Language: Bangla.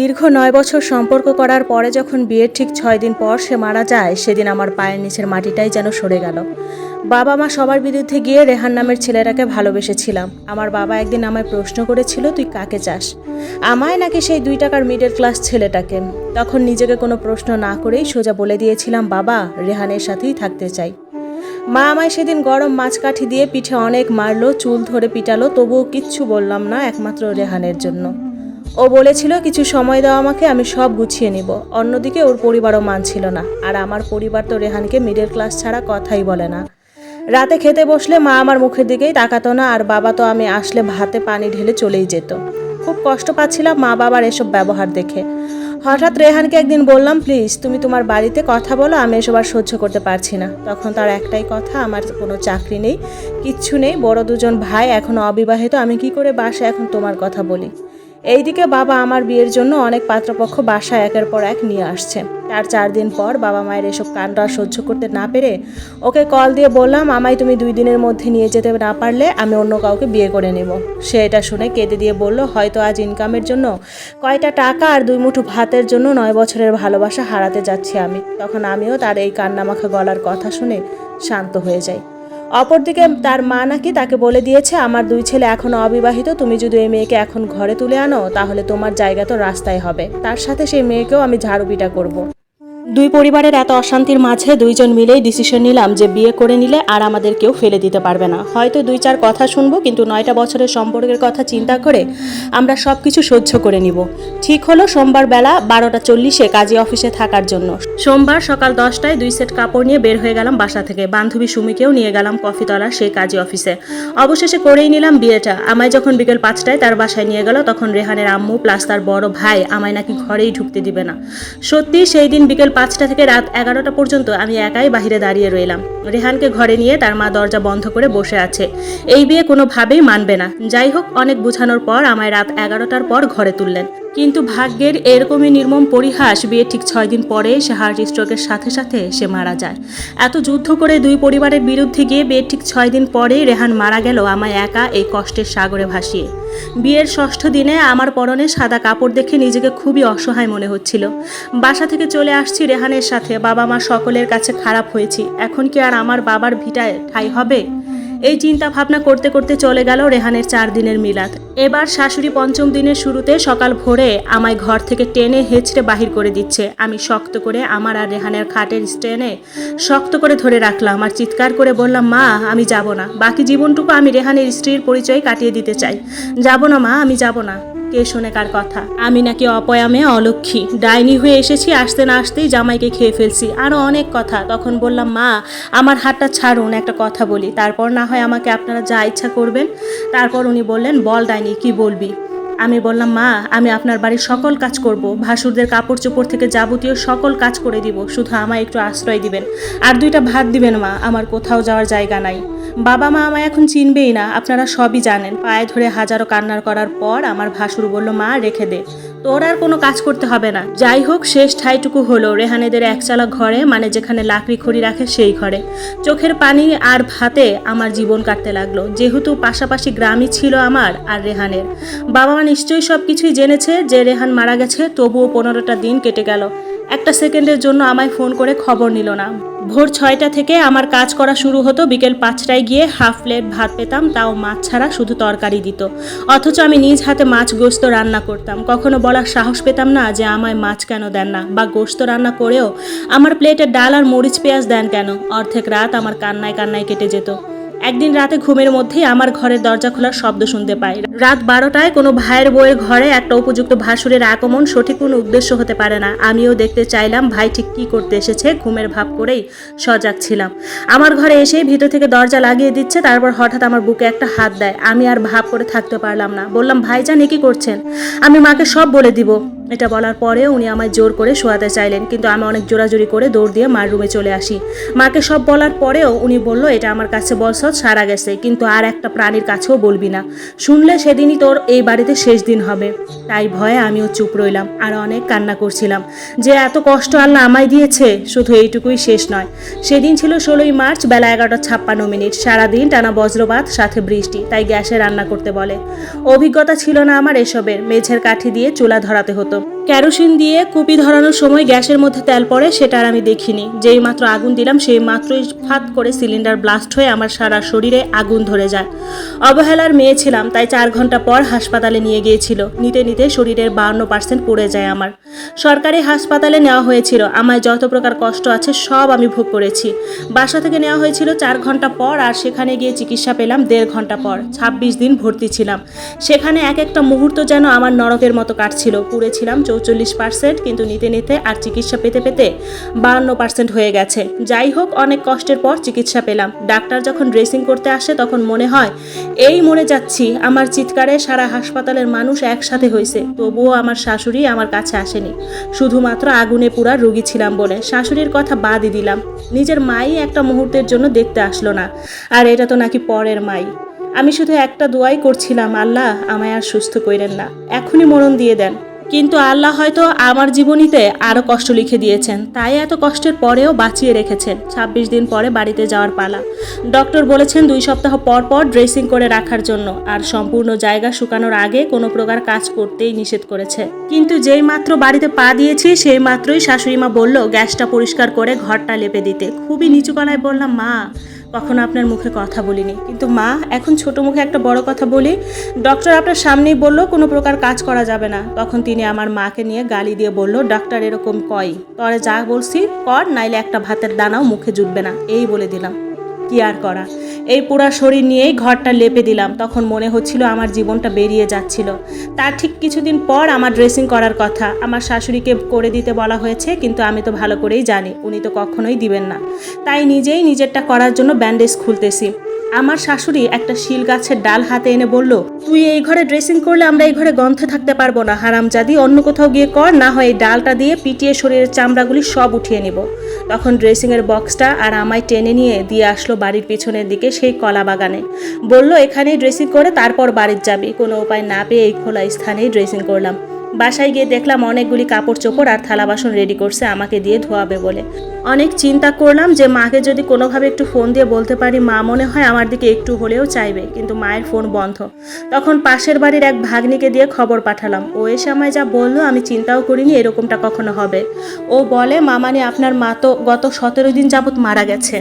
দীর্ঘ নয় বছর সম্পর্ক করার পরে যখন বিয়ের ঠিক ছয় দিন পর সে মারা যায়, সেদিন আমার পায়ের নিচের মাটিটাই যেন সরে গেল। বাবা মা সবার বিরুদ্ধে গিয়ে রেহান নামের ছেলেটাকে ভালোবেসেছিলাম। আমার বাবা একদিন আমায় প্রশ্ন করেছিল, তুই কাকে চাস? আমায় নাকি সেই দুই টাকার মিডল ক্লাস ছেলেটাকে? তখন নিজেকে কোনো প্রশ্ন না করেই সোজা বলে দিয়েছিলাম, বাবা, রেহানের সাথেই থাকতে চাই। মা আমায় সেদিন গরম মাছকাঠি দিয়ে পিঠে অনেক মারলো, চুল ধরে পিটালো, তবুও কিচ্ছু বললাম না একমাত্র রেহানের জন্য। ও বলেছিল, কিছু সময় দাও আমাকে, আমি সব গুছিয়ে নিব। অন্যদিকে ওর পরিবারও মানছিল না। আর আমার পরিবার তো রেহানকে মিডল ক্লাস ছাড়া কথাই বলে না। রাতে খেতে বসলে মা আমার মুখের দিকেই তাকাতো না, আর বাবা তো আমি আসলে ভাতে পানি ঢেলে চলেই যেত। খুব কষ্ট পাচ্ছিলাম মা বাবার এসব ব্যবহার দেখে। হঠাৎ রেহানকে একদিন বললাম, প্লিজ, তুমি তোমার বাড়িতে কথা বলো, আমি এসব আর সহ্য করতে পারছি না। তখন তার একটাই কথা, আমার কোনো চাকরি নেই, কিচ্ছু নেই, বড় দুজন ভাই এখন অবিবাহিত, আমি কি করে বাসায় এখন তোমার কথা বলি? এইদিকে বাবা আমার বিয়ের জন্য অনেক পাত্রপক্ষ বাসায় একের পর এক নিয়ে আসছে। তার চার দিন পর বাবা মায়ের এসব কাণ্ড সহ্য করতে না পেরে ওকে কল দিয়ে বললাম, আমায় তুমি দুই দিনের মধ্যে নিয়ে যেতে না পারলে আমি অন্য কাউকে বিয়ে করে নেব। সে এটা শুনে কেঁদে দিয়ে বলল, হয়তো আজ ইনকামের জন্য কয়টা টাকা আর দুই মুঠো ভাতের জন্য নয় বছরের ভালোবাসা হারাতে যাচ্ছি আমি। তখন আমিও তার এই কান্নামাখা গলার কথা শুনে শান্ত হয়ে যাই। অপরদিকে তার মা নাকি তাকে বলে দিয়েছে, আমার দুই ছেলে এখন অবিবাহিত, তুমি যদি এই মেয়েকে এখন ঘরে তুলে আনো, তাহলে তোমার জায়গা তো রাস্তায় হবে তার সাথে সেই মেয়েকেও আমি ঝাড়ুপিটা করব। করব দুই পরিবারের এত অশান্তির মাঝে দুইজন মিলেই ডিসিশন নিলাম যে বিয়ে করে নিলে আর আমাদের কেউ ফেলে দিতে পারবে না। হয়তো দুই চার কথা শুনব, কিন্তু নয়টা বছরের সম্পর্কের কথা চিন্তা করে আমরা সব কিছু সহ্য করে নিব। ঠিক হলো সোমবার বেলা বারোটা চল্লিশে কাজী অফিসে থাকার জন্য। সোমবার সকাল দশটায় দুই সেট কাপড় নিয়ে বের হয়ে গেলাম বাসা থেকে। বান্ধবী সুমিকেও নিয়ে গেলাম কফি তলার সেই কাজী অফিসে। অবশেষে করেই নিলাম বিয়েটা। আমায় যখন বিকেল পাঁচটায় তার বাসায় নিয়ে গেল, তখন রেহানের আম্মু প্লাস তার বড় ভাই আমায় নাকি ঘরেই ঢুকতে দিবে না। সত্যি সেই দিন বিকেল পাঁচটা থেকে রাত এগারোটা পর্যন্ত আমি একাই বাহিরে দাঁড়িয়ে রইলাম। রেহানকে ঘরে নিয়ে তার মা দরজা বন্ধ করে বসে আছে। এই বিয়ে কোনোভাবেই মানবে না। যাই হোক, অনেক বোঝানোর পর আমায় রাত এগারোটার পর ঘরে তুললেন। কিন্তু ভাগ্যের এরকমই নির্মম পরিহাস বিয়ে ঠিক ছয় দিন পরে সে হার্ট স্ট্রোকের সাথে সাথে সে মারা যায়। এত যুদ্ধ করে দুই পরিবারের বিরুদ্ধে গিয়ে বিয়ের ঠিক ছয় দিন পরেই রেহান মারা গেল আমায় একা এই কষ্টের সাগরে ভাসিয়ে। বিয়ের ষষ্ঠ দিনে আমার পরনে সাদা কাপড় দেখে নিজেকে খুবই অসহায় মনে হচ্ছিল। বাসা থেকে চলে আসছি রেহানের সাথে বাবা মা সকলের কাছে খারাপ হয়েছি। এখন কি আর আমার বাবার ভিটায় ঠাই হবে? এই চিন্তা ভাবনা করতে করতে চলে গেল রেহানের চার দিনের মিলাদ। এবার শাশুড়ি পঞ্চম দিনের শুরুতে সকাল ভোরে আমায় ঘর থেকে টেনে হেঁচড়ে বাহির করে দিচ্ছে। আমি শক্ত করে আমার আর রেহানের খাটের স্টেনে শক্ত করে ধরে রাখলাম আর চিৎকার করে বললাম, মা, আমি যাব না। বাকি জীবনটুকু আমি রেহানের স্ত্রীর পরিচয় কাটিয়ে দিতে চাই। যাব না, মা, আমি যাব না। কে শোনে কার কথা? আমি নাকি অপয়ামে অলক্ষী। ডাইনি হয়ে এসেছি, আসতে না আসতেই জামাইকে খেয়ে ফেলছি। আরও অনেক কথা। তখন বললাম, মা, আমার হাতটা ছাড়ুন, একটা কথা বলি। তারপর না হয় আমাকে আপনারা যা ইচ্ছা করবেন। তারপর উনি বললেন, বল ডাইনি, কি বলবি? আমি বললাম, মা, আমি আপনার বাড়ির সকল কাজ করব। ভাসুরদের কাপড় চোপড় থেকে যাবতীয় সকল কাজ করে দিব। শুধু আমায় একটু আশ্রয় দিবেন। আর দুইটা ভাত দিবেন, মা, আমার কোথাও যাওয়ার জায়গা নাই। বাবা মা আমায় এখন চিনবেই না, আপনারা সবই জানেন। পায়ে ধরে হাজারো কান্নার করার পর আমার ভাসুর বলল, মা, রেখে দে। তোর আর কোনো কাজ করতে হবে না। যাই হোক, শেষ ঠাইটুকু হলো রেহানেদের একচালা ঘরে মানে যেখানে লাকড়ি খড়ি রাখে সেই ঘরে। চোখের পানি আর ভাতে আমার জীবন কাটতে লাগল। যেহেতু পাশাপাশি গ্রামই ছিল আমার আর রেহানের। বাবা মা নিশ্চয়ই সব কিছুই জেনেছে যে রেহান মারা গেছে, তবুও পনেরোটা দিন কেটে গেল। একটা সেকেন্ডের জন্য আমায় ফোন করে খবর নিল না। ভোর ছয়টা থেকে আমার কাজ করা শুরু হতো। বিকেল পাঁচটায় গিয়ে হাফ প্লেট ভাত পেতাম, তাও মাছ ছাড়া শুধু তরকারি দিত। অথচ আমি নিজ হাতে মাছ গোস্ত রান্না করতাম। কখনো বলার সাহস পেতাম না যে আমায় মাছ কেন দেন না, বা গোস্ত রান্না করেও আমার প্লেটে ডাল আর মরিচ পেঁয়াজ দেন কেন? অর্ধেক রাত আমার কান্নায় কান্নায় কেটে যেত। একদিন রাতে ঘুমের মধ্যেই আমার ঘরের দরজা খোলার শব্দ শুনতে পাই। রাত বারোটায় কোনো ভাইয়ের বইয়ের ঘরে একটা উপযুক্ত ভাসুরের আগমন সঠিক কোনো উদ্দেশ্য হতে পারে না। আমিও দেখতে চাইলাম, ভাই, ঠিক কী করতে এসেছে? ঘুমের ভাব করেই সজাগ ছিলাম। আমার ঘরে এসেই ভিতর থেকে দরজা লাগিয়ে দিচ্ছে, তারপর হঠাৎ আমার বুকে একটা হাত দেয়। আমি আর ভাব করে থাকতে পারলাম না। বললাম, ভাইজান, এ কি করছেন? আমি মাকে সব বলে দিব। এটা বলার পরে উনি আমায় জোর করে শোয়াতে চাইলেন, কিন্তু আমি অনেক জোরাজোরি করে দৌড় দিয়ে মার রুমে চলে আসি। মাকে সব বলার পরেও উনি বলল, এটা আমার কাছে বলছ সারা গেছে, কিন্তু আর একটা প্রাণীর কাছেও বলবি না। শুনলে সেদিনই তোর এই বাড়িতে শেষ দিন হবে। তাই ভয়ে আমিও চুপ রইলাম, আর অনেক কান্না করছিলাম। যে এত কষ্ট আল্লাহ আমায় দিয়েছে, শুধু এইটুকুই শেষ নয়। সেদিন ছিল ষোলোই মার্চ, বেলা এগারোটা ছাপ্পান্ন মিনিট। সারাদিন টানা বজ্রপাত, সাথে বৃষ্টি, তাই গ্যাসে রান্না করতে বলে। অভিজ্ঞতা ছিল না আমার এসবের। মেঝের কাঠি দিয়ে চুলা ধরাতে হতো। Welcome. কেরোসিন দিয়ে কুপি ধরানোর সময় গ্যাসের মধ্যে তেল পড়ে, সেটা আর আমি দেখিনি। যেই মাত্র আগুন দিলাম, সেই মাত্রই ফাত করে সিলিন্ডার ব্লাস্ট হয়ে আমার সারা শরীরে আগুন ধরে যায়। অবহেলার মেয়ে ছিলাম, তাই চার ঘণ্টা পর হাসপাতালে নিয়ে গিয়েছিল। নিতে নিতে শরীরের বাহান্ন পার্সেন্ট পড়ে যায় আমার। সরকারি হাসপাতালে নেওয়া হয়েছিল। আমায় যত প্রকার কষ্ট আছে, সব আমি ভোগ করেছি। বাসা থেকে নেওয়া হয়েছিল চার ঘণ্টা পর, আর সেখানে গিয়ে চিকিৎসা পেলাম দেড় ঘণ্টা পর। ছাব্বিশ দিন ভর্তি ছিলাম। সেখানে এক একটা মুহূর্ত যেন আমার নরকের মতো কাটছিল। পুড়েছিলাম চৌচল্লিশ পার্সেন্ট, কিন্তু নিতে নিতে আর চিকিৎসা পেতে পেতে বাহান্ন পার্সেন্ট হয়ে গেছে। যাই হোক, অনেক কষ্টের পর চিকিৎসা পেলাম। ডাক্তার যখন ড্রেসিং করতে আসে, তখন মনে হয়, এই মরে যাচ্ছি। আমার চিৎকারে সারা হাসপাতালের মানুষ একসাথে হয়েছে তবুও আমার শাশুড়ি আমার কাছে আসেনি। শুধুমাত্র আগুনে পুরা রুগী ছিলাম বলে শাশুড়ির কথা বাদই দিলাম। নিজের মাই একটা মুহূর্তের জন্য দেখতে আসলো না। আর এটা তো নাকি পরের মাই। আমি শুধু একটা দোয়াই করছিলাম, আল্লাহ আমায় আর সুস্থ কইরেন না। এখনই মরণ দিয়ে দেন। কিন্তু আল্লাহ হয়তো আমার জীবনীতে আরও কষ্ট লিখে দিয়েছেন। তাই এত কষ্টের পরেও বাঁচিয়ে রেখেছেন। ছাব্বিশ দিন পরে বাড়িতে যাওয়ার পালা। ডক্টর বলেছেন দুই সপ্তাহ পর পর ড্রেসিং করে রাখার জন্য। আর সম্পূর্ণ জায়গা শুকানোর আগে কোনো প্রকার কাজ করতেই নিষেধ করেছে। কিন্তু যেই মাত্র বাড়িতে পা দিয়েছি, সেই মাত্রই শাশুড়ি মা বলল, গ্যাসটা পরিষ্কার করে ঘরটা লেপে দিতে। খুবই নিচু গলায় বললাম, মা কখনো আপনার মুখে কথা বলিনি। কিন্তু মা, এখন ছোট মুখে একটা বড় কথা বলি ডক্টর আপনার সামনেই বলল, কোনো প্রকার কাজ করা যাবে না। তখন তিনি আমার মাকে নিয়ে গালি দিয়ে বলল ডাক্তার এরকম কয়। তরে যা বলছি কর, নাইলে একটা ভাতের দানাও মুখে জুটবে না। এই বলে দিলাম। কি আর করা? এই পুরা শরীর নিয়েই ঘরটা লেপে দিলাম। তখন মনে হচ্ছিল আমার জীবনটা বেরিয়ে যাচ্ছিল। তার ঠিক কিছুদিন পর আমার ড্রেসিং করার কথা। আমার শাশুড়িকে করে দিতে বলা হয়েছে, কিন্তু আমি তো ভালো করেই জানি, উনি তো কখনোই দিবেন না। তাই নিজেই নিজেরটা করার জন্য ব্যান্ডেজ খুলতেছি। আমার শাশুড়ি একটা শিল গাছের ডাল হাতে এনে বলল, তুই এই ঘরে ড্রেসিং করলে আমরা এই ঘরে গন্ধে থাকতে পারব না। হারামজাদি, অন্য কোথাও গিয়ে কর, না হয় এই ডালটা দিয়ে পিটিয়ে শরীরের চামড়াগুলি সব উঠিয়ে নিব। তখন ড্রেসিংয়ের বক্সটা আর আমায় টেনে নিয়ে দিয়ে আসলো বাড়ির পিছনের দিকে সেই কলা বাগানে। বলল, এখানেই ড্রেসিং করে তারপর বাড়ির যাবি। কোনো উপায় না পেয়ে এই খোলা স্থানেই ড্রেসিং করলাম। বাসায় গিয়ে দেখলাম অনেকগুলি কাপড় চোপড় আর থালা বাসন রেডি করছে, আমাকে দিয়ে ধোয়াবে বলে। অনেক চিন্তা করলাম যে মাকে যদি কোনোভাবে একটু ফোন দিয়ে বলতে পারি, মা মনে হয় আমার দিকে একটু হলেও চাইবে। কিন্তু মায়ের ফোন বন্ধ। তখন পাশের বাড়ির এক ভাগ্নিকে দিয়ে খবর পাঠালাম। ও এসে আমায় যা বলল, আমি চিন্তাও করিনি এরকমটা কখনো হবে। ও বলে, মামানি, আপনার মা তো গত সতেরো দিন যাবৎ মারা গেছে।